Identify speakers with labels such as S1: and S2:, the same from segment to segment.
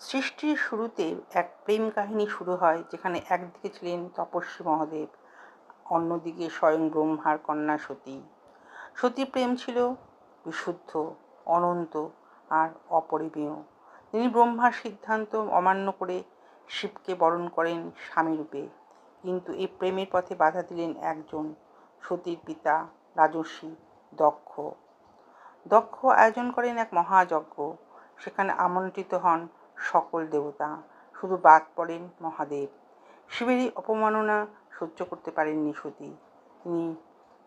S1: সৃষ্টির শুরুতে এক প্রেম কাহিনী শুরু হয় যেখানে একদিকে ছিলেন তপস্বী মহাদেব, অন্যদিকে স্বয়ং ব্রহ্মার কন্যা সতী। সতীর প্রেম ছিল বিশুদ্ধ, অনন্ত আর অপরিমেয়। তিনি ব্রহ্মার সিদ্ধান্ত অমান্য করে শিবকে বরণ করেন স্বামীরূপে কিন্তু এই প্রেমের পথে বাধা দিলেন একজন সতীর পিতা রাজর্ষি দক্ষ। দক্ষ আয়োজন করেন এক মহাযজ্ঞ। সেখানে আমন্ত্রিত হন সকল দেবতা, শুধু বাদ পড়েন মহাদেব। শিবেরই অপমাননা সহ্য করতে পারেননি সতী। তিনি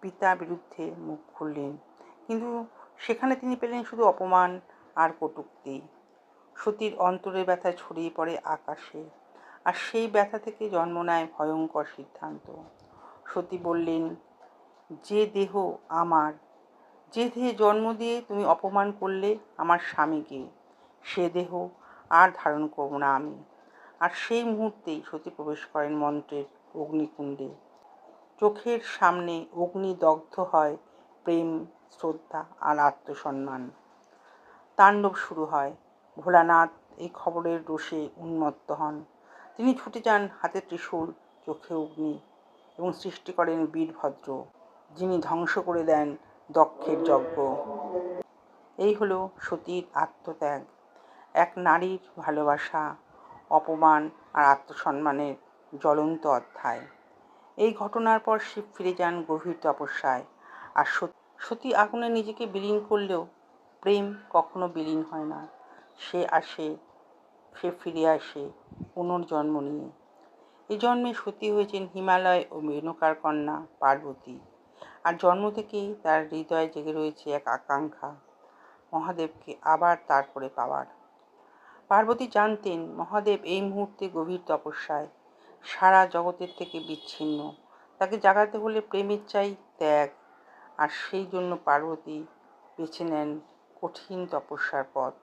S1: পিতা বিরুদ্ধে মুখ খুললেন, কিন্তু সেখানে তিনি পেলেন শুধু অপমান আর কটুক্তি। সতীর অন্তরের ব্যথা ছড়িয়ে পড়ে আকাশে, আর সেই ব্যথা থেকে জন্ম নেয় ভয়ঙ্কর সিদ্ধান্ত। সতী বললেন, যে দেহ আমার, যে দেহে জন্ম দিয়ে তুমি অপমান করলে আমার স্বামীকে, সে দেহ আর ধারণ করব না আমি। আর সেই মুহূর্তেই সতী প্রবেশ করেন মন্ত্রের অগ্নিকুণ্ডে। চোখের সামনে অগ্নি দগ্ধ হয় প্রেম, শ্রদ্ধা আর আত্মসম্মান। তাণ্ডব শুরু হয়। ভোলানাথ এই খবরের রোষে উন্মত্ত হন। তিনি ছুটে যান হাতে ত্রিশূল, চোখে অগ্নি এবং সৃষ্টি করেন বীরভদ্র, যিনি ধ্বংস করে দেন দক্ষের যজ্ঞ। এই হলো সতীর আত্মত্যাগ। এক নারীর ভালোবাসা, অপমান আর আত্মসম্মানের জ্বলন্ত অধ্যায়। এই ঘটনার পর শিব ফিরে যান গভীর তপস্যায়। আর সতী আগুনে নিজেকে বিলীন করলেও প্রেম কখনো বিলীন হয় না। সে আসে, সে ফিরে আসে পুনর্জন্ম নিয়ে। এই জন্মে সতী হয়েছেন হিমালয় ও মেনকার কন্যা পার্বতী। আর জন্ম থেকেই তার হৃদয়ে জেগে রয়েছে এক আকাঙ্ক্ষা। মহাদেবকে আবার তার করে পাওয়ার। পার্বতী জানতেন, মহাদেব এই মুহূর্তে গভীর তপস্যায়। সারা জগতের থেকে বিচ্ছিন্ন। তাকে জাগাতে হলে প্রেমের চাই ত্যাগ। আর সেই জন্য পার্বতী বেছে নেন কঠিন তপস্যার পথ।